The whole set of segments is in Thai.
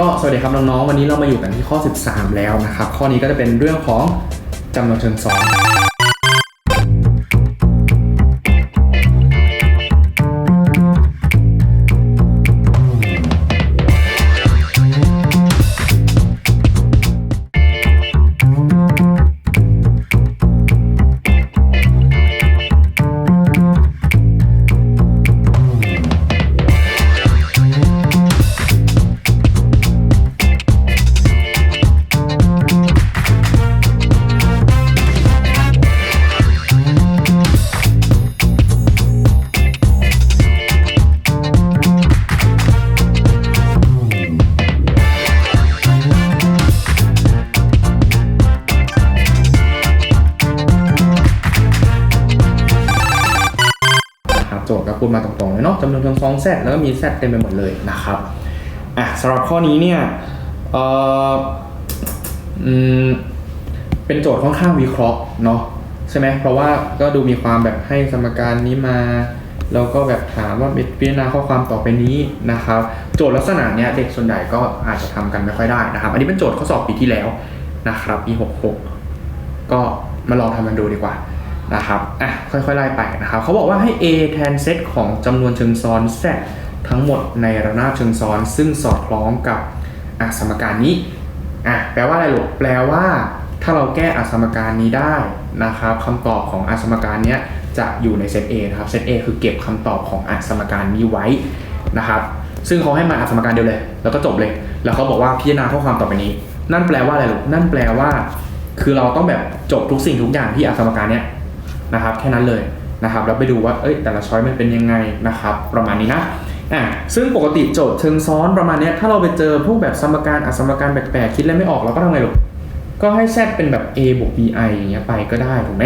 ก็สวัสดีครับน้องๆวันนี้เรามาอยู่กันที่ข้อ 13 แล้วนะครับ ข้อนี้ก็จะเป็นเรื่องของจำนวนเชิงซ้อน รงๆเลยเนาะจำนวนเชิงซ้อนแซดแล้วก็มีแซดเต็มไปหมดเลยนะครับอะสำหรับข้อนี้เนี่ยเอออืมเป็นโจทย์ค่อนข้างวิเคราะห์เนาะใช่ไหมเพราะว่าก็ดูมีความแบบให้สมการนี้มาแล้วก็แบบถามว่าพิจารณาข้อความต่อไปนี้นะครับ โจทย์ลักษณะเนี้ยเด็กส่วนใหญ่ก็อาจจะทำกันไม่ค่อยได้นะครับ อันนี้เป็นโจทย์ข้อสอบปีที่แล้วนะครับปี 66 ก็มาลองทำกันดูดีกว่า นะครับอะค่อยๆไล่ไปนะครับเขาบอกว่าให้ A แทนเซตของจำนวนเชิงซ้อน Z ทั้งหมดในระนาบเชิงซ้อน ซึ่งสอดคล้องกับอะสมการนี้อะแปลว่าอะไรลูกแปลว่า ถ้าเราแก้อสมการนี้ได้นะครับคำตอบของอสมการนี้จะอยู่ในเซต A นะครับเซต A คือเก็บคำตอบของอสมการนี้ไว้นะครับซึ่งเขาให้มาอสมการเดียวเลย แล้วก็จบเลย แล้วเขาบอกว่าพิจารณาข้อความต่อไปนี้ นั่นแปลว่าอะไรลูกนั่นแปลว่า คือเราต้องแบบจบทุกสิ่งทุกอย่างที่อสมการเนี้ย นะครับแค่นั้นเลยนะครับแล้วไปดูว่าเอ้ยแต่ละช้อยมันเป็นยังไงนะครับประมาณนี้นะอะซึ่งปกติโจทย์เชิงซ้อนประมาณนี้ถ้าเราไปเจอพวกแบบสมการอสมการแปลกๆคิดอะไรไม่ออกเราก็ทำไงลูกก็ให้ z เป็นแบบ a บวก bi อย่างเงี้ยไปก็ได้ถูกไหม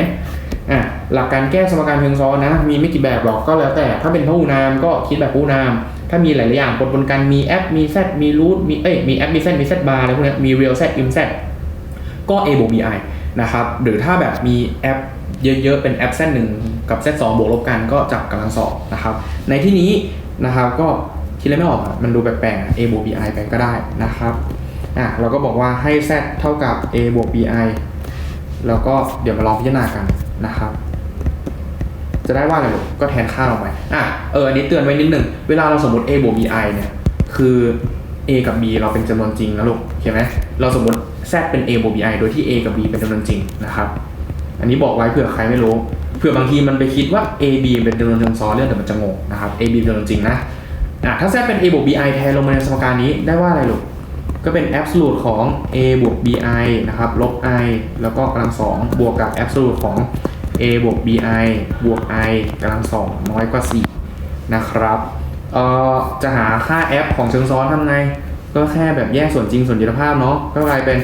อะหลักการแก้สมการเชิงซ้อนนะ มีไม่กี่แบบหรอกก็แล้วแต่ถ้าเป็นพหูนามก็คิดแบบพหูนาม ถ้ามีหลายๆอย่างปนปนกันมี f มี z มี root มีเอ้ยมี f มี z มี z bar อะไรพวกนี้ยมี real z im z ก็ a บวก bi นะครับหรือถ้าแบบมี f เยอะๆ เป็น f z หนึ่งกับ z สองบวกลบกันก็จับกำลังสองนะครับ ในที่นี้นะครับก็คิดอะไรไม่ออกมันดูแปลกๆ a บวก bi ไปก็ได้นะครับอะเราก็บอกว่าให้ z เท่ากับ a บวก bi แล้วก็เดี๋ยวมาลองพิจารณากันนะครับ จะได้ว่าอะไรลูกก็แทนค่าลงไปอะเอออันนี้เตือนไว้นิดหนึ่งเวลาเราสมมติ a บวก bi เนี่ยคือ a กับ b เราเป็นจำนวนจริงนะลูกเห็นไหมเราสมมติ z เป็น a บวก bi โดยที่ a กับ b เป็นจำนวนจริงนะครับ อันนี้บอกไว้เผื่อใครไม่รู้เผื่อบางทีมันไปคิดว่า a b เป็นจำนวนเชิงซ้อนเรื่องเดี๋ยวมันจะงงนะครับ a b เป็นจำนวนจริงนะอะถ้า z เป็น a บวก bi แทนลงมาในสมการนี้ได้ว่าอะไรลูกก็เป็น absolute ของ a บวก bi นะครับ ลบ i แล้วก็กำลังสองบวกกับ absolute ของ a บวก bi บวก i กำลังสองน้อยกว่า 4 นะครับ เอ่อ จะหาค่า f ของเชิงซ้อนทำไง ก็แค่แบบแยกส่วนจริงส่วนจิตภาพเนาะ ก็กลายเป็น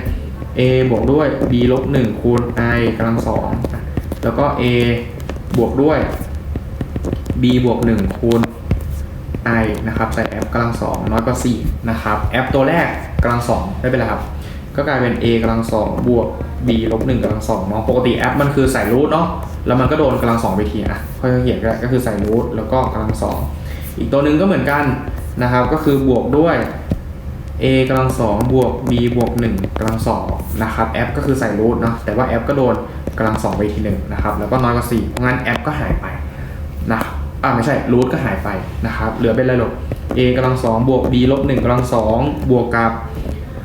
a บวกด้วย b ลบ1คูณ i กำลังสองแล้วก็ a บวกด้วย b บวก1คูณ i นะครับใส่ f กำลังสองน้อยกว่า4นะครับ f ตัวแรกกำลังสองไม่เป็นไรครับ ก็กลายเป็น a กำลังสองบวก b ลบ1กำลังสองเนาะปกติ f มันคือใส่รูทเนาะแล้วมันก็โดนกำลังสองไปทีนะค่อยๆเขียนก็ได้ก็คือใส่รูทแล้วก็กำลังสองอีกตัวหนึ่งก็เหมือนกันนะครับก็คือบวกด้วย a กำลังสองบวก b บวก1กำลังสองนะครับ f ก็คือใส่รูทเนาะแต่ว่า f ก็โดนกำลังสองไปทีหนึ่งนะครับแล้วก็น้อยกว่า4เพราะงั้น f ก็หายไปนะอ่าไม่ใช่รูทก็หายไปนะครับเหลือเป็นอะไรหรอก a กำลังสองบวก b ลบ1กำลังสองบวกกับ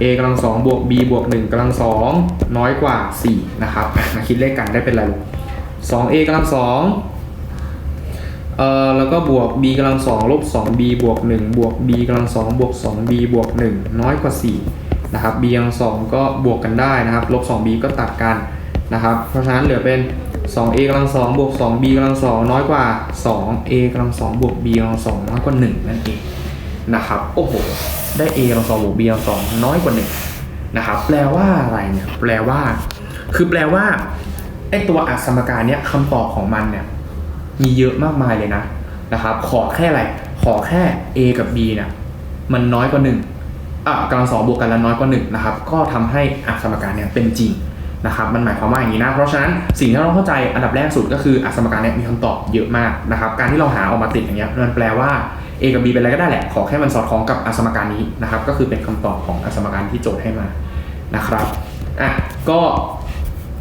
a กำลังสองบวก b บวก1กำลังสองน้อยกว่า4นะครับมาคิดเลขกันได้เป็นอะไรลูก 2a กำลังสอง เอ่อแล้วก็บวก b กำลังสองลบ 2b บวก 1 บวก b กำลังสองบวก 2b บวก 1 น้อยกว่า 4 นะครับ b กำลังสองก็บวกกันได้นะครับลบ 2b ก็ตัดกันนะครับ เพราะฉะนั้นเหลือเป็น 2a กำลังสองบวก 2b กำลังสองน้อยกว่า 2a กำลังสองบวก b กำลังสองน้อยกว่า 1 นั่นเองนะครับ โอ้โห ได้ a กำลังสองบวก b กำลังสองน้อยกว่า 1 นะครับ แปลว่าอะไรเนี่ย แปลว่า คือแปลว่าไอตัวอัสมการเนี้ยคำตอบของมันเนี่ย มีเยอะมากมายเลยนะนะครับ ขอแค่อะไร ขอแค่ a กับ b เนี่ยมันน้อยกว่า1อะกำลังสองบวกกันแล้วน้อยกว่า1นะครับ ก็ทำให้อักสมการเนี่ยเป็นจริงนะครับ มันหมายความว่าอย่างนี้นะ เพราะฉะนั้นสิ่งที่เราต้องเข้าใจอันดับแรกสุดก็คืออักสมการเนี่ยมีคำตอบเยอะมากนะครับ การที่เราหาออกมาติดอย่างเงี้ยมันแปลว่า A กับ B เป็นอะไรก็ได้แหละ ขอแค่มันสอดคล้องกับอสมการนี้นะครับ ก็คือเป็นคำตอบของอสมการที่โจทย์ให้มานะครับ อะ ก็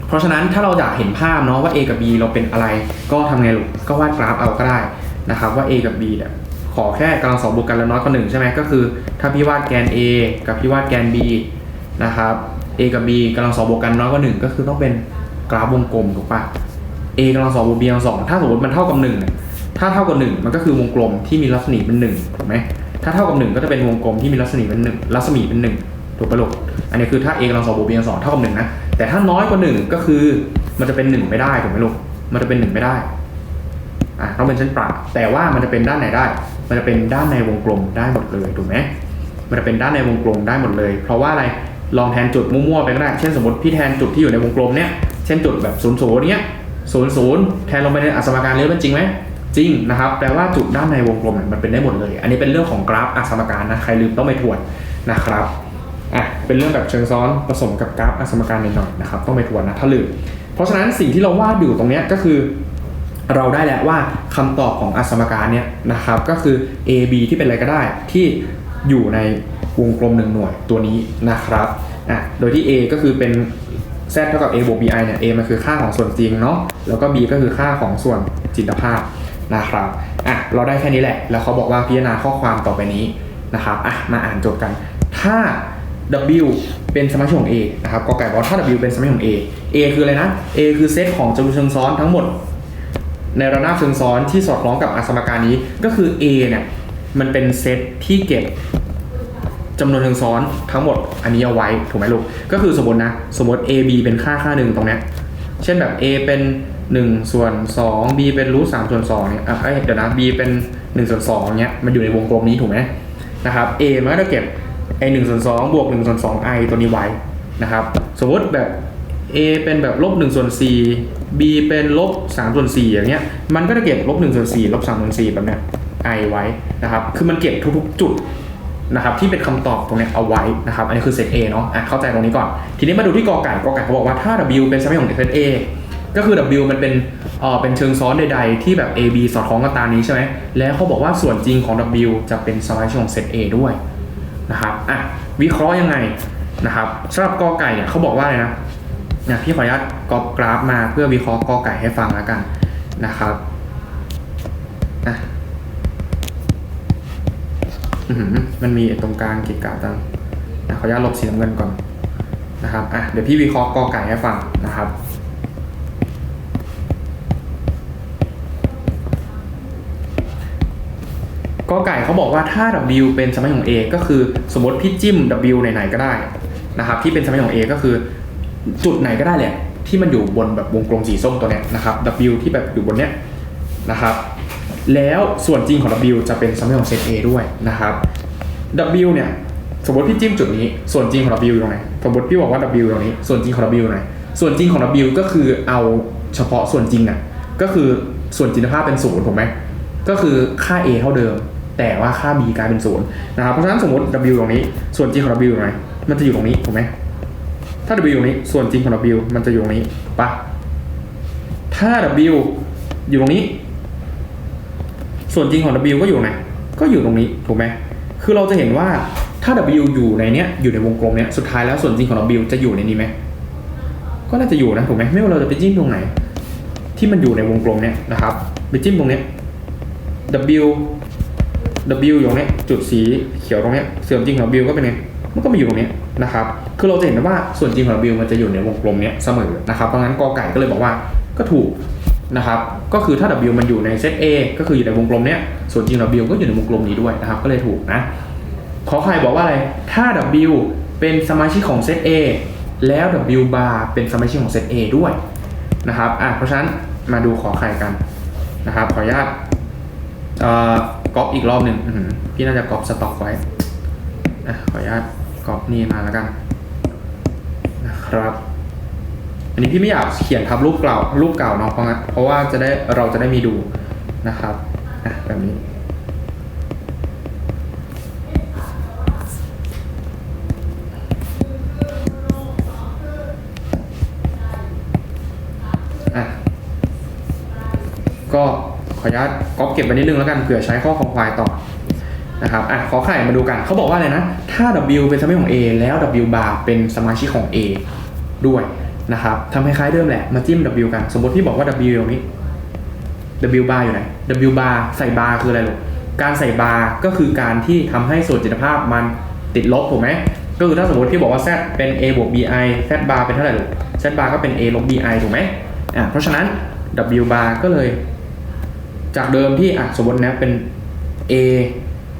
เพราะฉะนั้นถ้าเราอยากเห็นภาพเนาะว่า A กับ B เราเป็นอะไร ก็ทำไงลูกก็วาดกราฟเอาก็ได้นะครับว่า A กับ B เนี่ยขอแค่กำลังสองบวกกันแล้วน้อยกว่าหนึ่งใช่ไหมก็คือ ถ้าพี่วาดแกน A กับพี่วาดแกน B นะครับ A กับ B กำลังสองบวกกันน้อยกว่าหนึ่งก็คือต้องเป็นกราฟวงกลมถูกปะ A กำลังสองบวก B กำลังสองถ้าสมมติมันเท่ากับหนึ่งถ้าเท่ากับหนึ่งมันก็คือวงกลมที่มีรัศมีเป็นหนึ่งถูกไหมถ้าเท่ากับหนึ่งก็จะเป็นวงกลมที่มีรัศมีเป็นหนึ่งรัศมีเป็นหนึ่งถูกปะลูกอันนี้คือถ้า A กำลังสองบวก B กำลังสองเท่ากับหนึ่งนะ แต่ถ้าน้อยกว่าหนึ่งก็คือมันจะเป็นหนึ่งไม่ได้ถูกไหมลูกมันจะเป็นหนึ่งไม่ได้อะต้องเป็นเส้นประแต่ว่ามันจะเป็นด้านไหนได้ มันจะเป็นด้านในวงกลมได้หมดเลยถูกไหมมันจะเป็นด้านในวงกลมได้หมดเลย เพราะว่าอะไรลองแทนจุดมั่วๆไปก็ได้เช่นสมมติพี่แทนจุดที่อยู่ในวงกลมเนี้ยเช่นจุดแบบศูนย์ศูนย์เนี้ยศูนย์ศูนย์แทนลงไปในอัสมการเลยเป็นจริงไหมจริงนะครับแปลว่าจุดด้านในวงกลมมันเป็นได้หมดเลย อันนี้เป็นเรื่องของกราฟอัสมการนะใครลืมต้องไปทวนนะครับ อะเป็นเรื่องแบบเชิงซ้อนผสมกับกราฟอสมการหน่อยๆนะครับต้องไปทวนนะถ้าลืมเพราะฉะนั้นสิ่งที่เราวาดอยู่ตรงนี้ก็คือ เราได้แล้วว่าคำตอบของอสมการเนี่ยนะครับก็คือ a b ที่เป็นอะไรก็ได้ที่อยู่ในวงกลมหนึ่งหน่วยตัวนี้นะครับอะโดยที่ a ก็คือเป็น z เท่ากับ a บวก bi เนี่ย a มันคือค่าของส่วนจริงเนาะแล้วก็ b ก็คือค่าของส่วนจินตภาพนะครับอะเราได้แค่นี้แหละ แล้วเขาบอกว่าพิจารณาข้อความต่อไปนี้นะครับอะมาอ่านโจทย์กัน ถ้า w เป็นสมาชิกของ a นะครับกอไก่บอกว่าถ้า w เป็นสมาชิกของ a a คืออะไรนะ a คือเซตของจำนวนเชิงซ้อนทั้งหมด ในระนาบเชิงซ้อนที่สอดคล้องกับอสมการนี้ก็คือ A เนี่ยมันเป็นเซตที่เก็บจำนวนเชิงซ้อนทั้งหมดอันนี้เอาไว้ถูกไหมลูกก็คือสมมตินะสมมติ A B เป็นค่าค่าหนึ่งตรงเนี้ยเช่นแบบ A เป็น1ส่วน2 B เป็นรูท3ส่วน2เนี่ยอะเอ้ยเดี๋ยวนะ B เป็น1ส่วน2เนี้ยมันอยู่ในวงกลมนี้ถูกไหมนะครับ A มันก็จะเก็บ ไอ้1ส่วน2บวก1ส่วน2 i ตัวนี้ไว้นะครับ สมมติแบบ A เป็นแบบลบ1ส่วน4 B เป็นลบ3ส่วน4อย่างเงี้ย มันก็จะเก็บลบ1ส่วน4ลบ3ส่วน4แบบเนี้ย i ไว้นะครับ คือมันเก็บทุกๆจุดนะครับที่เป็นคำตอบตรงเนี้ยเอาไว้นะครับอันนี้คือเซต A เนาะอะเข้าใจตรงนี้ก่อน ทีนี้มาดูที่กอไก่กอไก่เขาบอกว่าถ้า W เป็นสมการของเซต A ก็คือ W มันเป็นเอ่อเป็นเชิงซ้อนใดๆ ที่แบบ A B สอดคล้องกันตามนี้ใช่ไหมแล้วเขาบอกว่าส่วนจริงของ W จะเป็นสมาชิกของเซต A ด้วย นะครับอะวิเคราะห์ยังไงนะครับสำหรับกอไก่เนี่ยเขาบอกว่าอะไรนะนะพี่ขออนุญาตกอปกราฟมาเพื่อวิเคราะห์กอไก่ให้ฟังแล้วกันนะครับอะมันมีตรงกลางกิจกาจังนะขออนุญาตลบสีน้ำเงินก่อนนะครับอะเดี๋ยวพี่วิเคราะห์กอไก่ให้ฟังนะครับ กอไก่เขาบอกว่าถ้า W เป็นสมการของ A ก็คือสมมติพี่จิ้ม W ไหนๆก็ได้นะครับที่เป็นสมการของ A ก็คือ จุดไหนก็ได้แหละที่มันอยู่บนแบบวงกลมสีส้มตัวเนี้ยนะครับ W ที่แบบอยู่บนเนี้ยนะครับแล้วส่วนจริงของ W จะเป็นสมการของเซต A ด้วยนะครับ W เนี่ยสมมติพี่จิ้มจุดนี้ส่วนจริงของ W อยู่ตรงไหนสมมติพี่บอกว่า W ตรงนี้ส่วนจริงของ W อยู่ไหนส่วนจริงของ W ก็คือเอาเฉพาะส่วนจริงอะก็คือส่วนจินตภาพเป็นศูนย์ถูกไหมก็คือค่า A เท่าเดิม แต่ว่าค่า B กลายเป็นศูนย์นะครับเพราะฉะนั้นสมมติ W ตรงนี้ส่วนจริงของ W อยู่ไหนมันจะอยู่ตรงนี้ถูกไหมถ้า W อยู่ตรงนี้ส่วนจริงของ W มันจะอยู่ตรงนี้ปะถ้า W อยู่ตรงนี้ ส่วนจริงของ W ก็อยู่ไหนก็อยู่ตรงนี้ถูกไหมคือเราจะเห็นว่าถ้า W อยู่ในเนี้ยอยู่ในวงกลมเนี้ยสุดท้ายแล้วส่วนจริงของ W จะอยู่ในนี้ไหมก็น่าจะอยู่นะถูกไหมไม่ว่าเราจะไปจิ้มตรงไหน ที่มันอยู่ในวงกลมเนี้ยนะครับไปจิ้มตรงเนี้ย W W อยู่ตรงนี้จุดสีเขียวตรงนี้ยส่วนจริงของ W ก็เป็นไงมันก็มาอยู่ตรงนี้นะครับ คือเราจะเห็นว่าส่วนจริงของ W มันจะอยู่ในวงกลมนี้เสมอนะครับ เพราะงั้นกอไก่ก็เลยบอกว่าก็ถูกนะครับ ก็คือถ้า W มันอยู่ในเซต A ก็คืออยู่ในวงกลมนี้ส่วนจริง W ก็อยู่ในวงกลมนี้ด้วยนะครับ ก็เลยถูกนะ ขอใครบอกว่าอะไร ถ้า W เป็นสมาชิกของเซต A แล้ว W bar เป็นสมาชิกของเซต A ด้วยนะครับ อะ เพราะฉะนั้นมาดูขอใครกันนะครับ ขออนุญาต ก๊อปอีกรอบหนึ่งพี่น่าจะก๊อปสต็อกไว้อะขออนุญาตก๊อปนี่มาแล้วกันนะครับ อันนี้พี่ไม่อยากเขียนทับรูปเก่ารูปเก่าเนาะเพราะงั้นเพราะว่าจะได้เราจะได้มีดูนะครับอะแบบนี้ ออนุญาตก๊อปเก็บไว้นิดนึงแล้วกันเผื่อใช้ข้อคอควายต่อนะครับอะขอไข่มาดูกันเขาบอกว่าอะไรนะ ถ้า W เป็นสมาชิกของ A แล้ว W bar เป็นสมาชิกของ A ด้วยนะครับทำคล้ายๆเดิมแหละ มาจิ้ม W กัน สมมติพี่บอกว่า W ตรงนี้ W bar อยู่ไหน W bar ใส่บาร์คืออะไรลูกการใส่บาร์ก็คือการที่ทำให้ส่วนจิตภาพมันติดลบถูกไหมก็คือถ้าสมมติพี่บอกว่า Z เป็น A บวก BI Z bar เป็นเท่าไหร่ลูก Z bar ก็เป็น A ลบ BI ถูกไหมอะเพราะฉะนั้น W bar ก็เลย จากเดิมที่อะสมมตินะเป็น A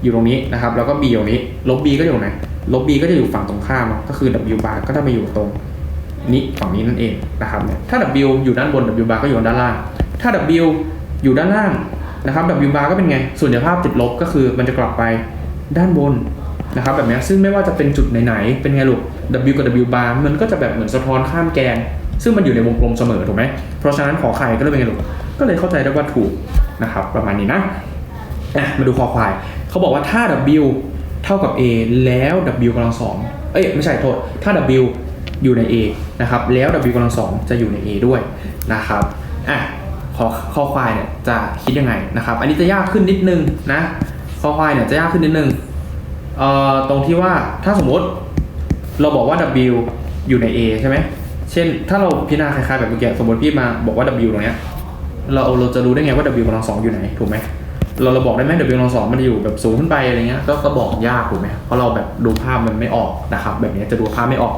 อยู่ตรงนี้นะครับ แล้วก็ B อยู่ตรงนี้ ลบ B ก็อยู่ตรงไหน ลบ B ก็จะอยู่ฝั่งตรงข้ามก็คือ W bar ก็จะมาอยู่ตรงนี้ฝั่งนี้นั่นเองนะครับถ้า W อยู่ด้านบน W bar ก็อยู่ด้านล่าง ถ้า W อยู่ด้านล่างนะครับ W bar ก็เป็นไงส่วนใหญ่ภาพติดลบก็คือมันจะกลับไปด้านบนนะครับแบบนี้ซึ่งไม่ว่าจะเป็นจุดไหนๆเป็นไงลูก W กับ W bar มันก็จะแบบเหมือนสะท้อนข้ามแกน ซึ่งมันอยู่ในวงกลมเสมอถูกไหมเพราะฉะนั้นขอไข่ก็เลยเป็นไงลูกก็เลยเข้าใจได้ว่าถูก นะครับประมาณนี้นะอะมาดูคอควายเขาบอกว่าถ้า W เท่ากับ A แล้ว W กำลังสองเอ้ยไม่ใช่โทษถ้า W อยู่ใน A นะครับแล้ว W กำลังสองจะอยู่ใน A ด้วยนะครับอะคอคอควายเนี่ยจะคิดยังไงนะครับอันนี้จะยากขึ้นนิดนึงนะคอควายเนี่ยจะยากขึ้นนิดนึงเอ่อตรงที่ว่าถ้าสมมติเราบอกว่า W อยู่ใน A ใช่ไหมเช่น ถ้าเราพิจารณาคล้ายๆแบบเมื่อกี้สมมติพี่มาบอกว่า W ตรงเนี้ย เราเราจะรู้ได้ไงว่า W กำลังสองอยู่ไหนถูกไหมเราเราบอกได้ไหม W กำลังสองมันอยู่แบบสูงขึ้นไปอะไรเงี้ยก็ก็บอกยากถูกไหมเพราะเราแบบดูภาพมันไม่ออกนะครับ แบบนี้จะดูภาพไม่ออก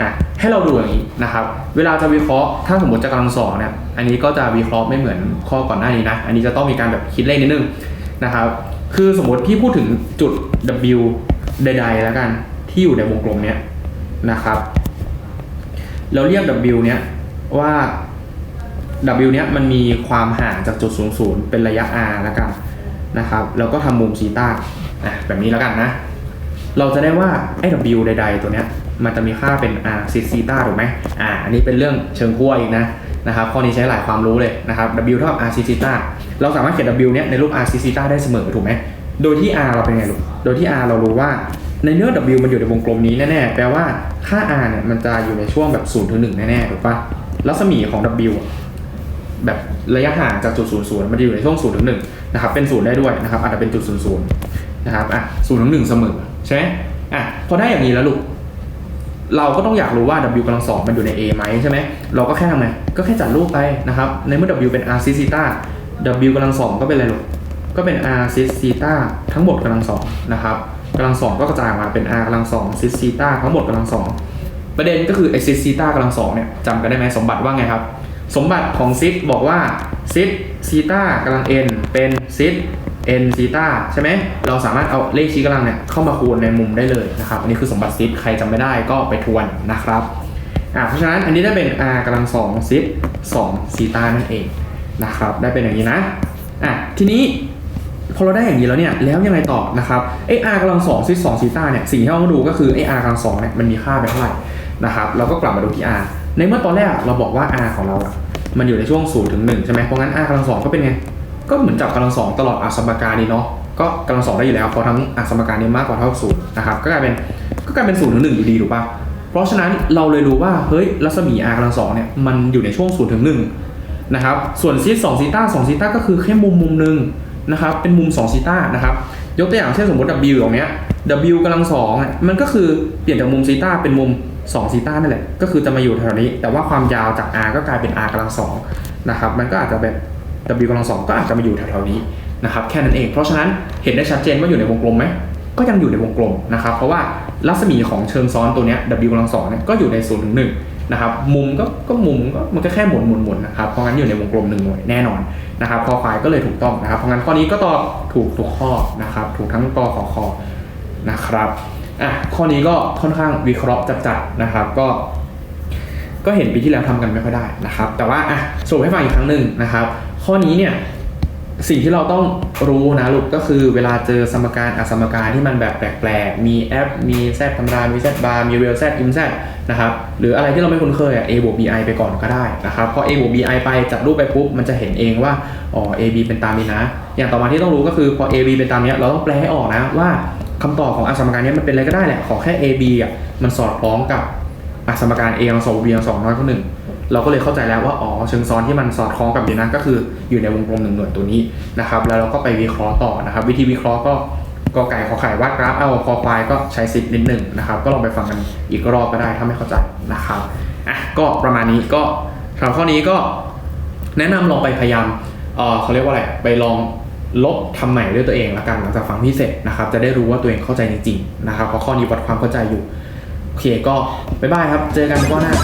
อะให้เราดูอย่างนี้นะครับ เวลาจะวิเคราะห์ถ้าสมมติจะกำลังสองเนี่ยอันนี้ก็จะวิเคราะห์ไม่เหมือนข้อก่อนหน้านี้นะ อันนี้จะต้องมีการแบบคิดเลขนิดนึงนะครับ คือสมมติพี่พูดถึงจุด W ใด ๆ แล้วกันที่อยู่ในวงกลมเนี้ยนะครับ เราเรียก W เนี้ยว่า W เนี้ยมันมีความห่างจากจุด0 0เป็นระยะ r แล้วกันนะครับ แล้วก็ทำมุมซีตาอะแบบนี้แล้วกันนะ เราจะได้ว่าไอ้ W ใด ๆ ตัวเนี้ยมันจะมีค่าเป็น r ซิซีตาถูกไหมอ่าอันนี้เป็นเรื่องเชิงขั้วอีกนะนะครับข้อนี้ใช้หลายความรู้เลยนะครับ W เท่ากับ r ซิซีตาเราสามารถเขียน W เนี้ยในรูป r ซิซีตาได้เสมอถูกไหมโดยที่ r เราเป็นไงลูกโดยที่ r เรารู้ว่าในเนื้อ W มันอยู่ในวงกลมนี้แน่ๆแปลว่าค่า r เนี่ยมันจะอยู่ในช่วงแบบ0ถึง1แน่ๆถูกปะรัศมีของ W แบบระยะห่างจากจุดศูนย์ศูนย์มันจะอยู่ในช่วงศูนย์ถึงหนึ่งนะครับเป็นศูนย์ได้ด้วยนะครับอาจจะเป็นจุดศูนย์ศูนย์นะครับอะศูนย์ถึงหนึ่งเสมอใช่ไหมอะพอได้อย่างนี้แล้วลูกเราก็ต้องอยากรู้ว่า w กำลังสองมันอยู่ใน A ไหมใช่ไหมเราก็แค่ทำไงก็แค่จัดรูปไปนะครับในเมื่อ w เป็น r ซิซีตา w กำลังสองก็เป็นอะไรลูกก็เป็น r ซิซีตาทั้งหมดกำลังสองนะครับกำลังสองก็กระจายออกมาเป็น r กำลังสองซิซีตาทั้งหมดกำลังสองประเด็นก็คือไอซิซีตากำลังสองเนี่ยจำกันได้ไหมสมบัติว่าไงครับ สมบัติของซิดบอกว่าซิดซีตากำลัง n เป็นซิด n ซีตาใช่ไหมเราสามารถเอาเลขชี้กำลังเนี่ยเข้ามาคูณในมุมได้เลยนะครับ อันนี้คือสมบัติซิดใครจำไม่ได้ก็ไปทวนนะครับอ่าเพราะฉะนั้นอันนี้ได้เป็น r กำลังสองซิดสองซีตานั่นเองนะครับ ได้เป็นอย่างนี้นะอะทีนี้พอเราได้อย่างนี้แล้วเนี่ยแล้วยังไงต่อนะครับไอ r กำลังสองซิดสองซีตาเนี่ยสิ่งที่เราต้องดูก็คือไอ r กำลังสองเนี่ยมันมีค่าเป็นเท่าไหร่นะครับเราก็กลับมาดูที่ r ในเมื่อตอนแรกเราบอกว่า r ของเราอะมันอยู่ในช่วง0ถึง1ใช่ไหมเพราะงั้น r กำลังสองก็เป็นไง ก็เหมือนจับกำลังสองตลอดอสมการนี้เนาะก็กำลังสองได้อยู่แล้วเพราะทั้งอสมการนี้มากกว่าเท่าศูนย์นะครับก็กลายเป็นก็กลายเป็นศูนย์ถึงหนึ่งอยู่ดีถูกปะเพราะฉะนั้นเราเลยรู้ว่าเฮ้ยรัศมี r กำลังสองเนี่ยมันอยู่ในช่วงศูนย์ถึงหนึ่งนะครับส่วนซีสองซีต้าสองซีต้าก็คือแค่มุมมุมหนึ่งนะครับเป็นมุม2ซีต้านะครับยกตัวอย่างเช่นสมมติ W ตรงเนี้ย W กำลังสองมันก็คือเปลี่ยนจากมุมซีต้าเป็นมุม 2ซีต้านั่นแหละก็คือจะมาอยู่แถวนี้ แต่ว่าความยาวจาก R ก็กลายเป็น R กำลังสองนะครับมันก็อาจจะแบบ W กำลังสองก็อาจจะมาอยู่แถวๆนี้นะครับแค่นั้นเองเพราะฉะนั้นเห็นได้ชัดเจนว่าอยู่ในวงกลมไหมก็ยังอยู่ในวงกลมนะครับเพราะว่ารัศมีของเชิงซ้อนตัวนี้ W กำลังสองเนี่ยก็อยู่ใน0ถึง1นะครับมุมก็ก็มุมก็มันก็แค่หมุนหมุนหมุนนะครับเพราะงั้นอยู่ในวงกลมหนึ่งหน่วยแน่นอนนะครับคอควายก็เลยถูกต้องนะครับเพราะงั้นข้อนี้ก็ตอบถูกทุกข้อนะครับถูกทั้งกขอคอนะครับ อะข้อนี้ก็ค่อนข้างวิเคราะห์จัดๆนะครับก็ ก็เห็นปีที่แล้วทำกันไม่ค่อยได้นะครับ แต่ว่าอะสรุปให้ฟังอีกครั้งหนึ่งนะครับ ข้อนี้เนี่ยสิ่งที่เราต้องรู้นะลูกก็คือเวลาเจอสมการอสมการที่มันแบบแปลกๆ มีแอป มีแซดธรรมดา มีแซดบาร์ มีเรียลแซดอินแซดนะครับ หรืออะไรที่เราไม่คุ้นเคยอะ a บวก bi ไปก่อนก็ได้นะครับพอ a บวก bi ไปจัดรูปไปปุ๊บ มันจะเห็นเองว่า อ๋อ a b เป็นตามนี้นะ อย่างต่อมาที่ต้องรู้ก็คือพอ a b เป็นตามเนี้ยเราต้องแปลให้ออกนะว่า คำตอบของอสมการนี้มันเป็นอะไรก็ได้แหละขอแค่ a b อะมันสอดคล้องกับอสมการ a กำลังสอง b กำลังสองน้อยกว่าหนึ่งเราก็เลยเข้าใจแล้วว่าอ๋อเชิงซ้อนที่มันสอดคล้องกับอยู่นั้นก็คืออยู่ในวงกลมหนึ่งหน่วยตัวนี้นะครับ แล้วเราก็ไปวิเคราะห์ต่อนะครับ วิธีวิเคราะห์ก็กอไก่ขอไข่วาดกราฟเอาคอควายก็ใช้ซิปนิดหนึ่งนะครับ ก็ลองไปฟังกันอีกรอบก็ได้ถ้าไม่เข้าใจนะครับอะก็ประมาณนี้ก็สำหรับข้อนี้ก็แนะนำลองไปพยายามเอ่อเขาเรียกว่าอะไรไปลอง ลบทำใหม่ด้วยตัวเองละกันหลังจากฟังพี่เสร็จนะครับจะได้รู้ว่าตัวเองเข้าใจจริงๆนะครับเพราะข้อนี้วัดความเข้าใจอยู่โอเคก็บ๊ายบายครับ เจอกันก้อหน้า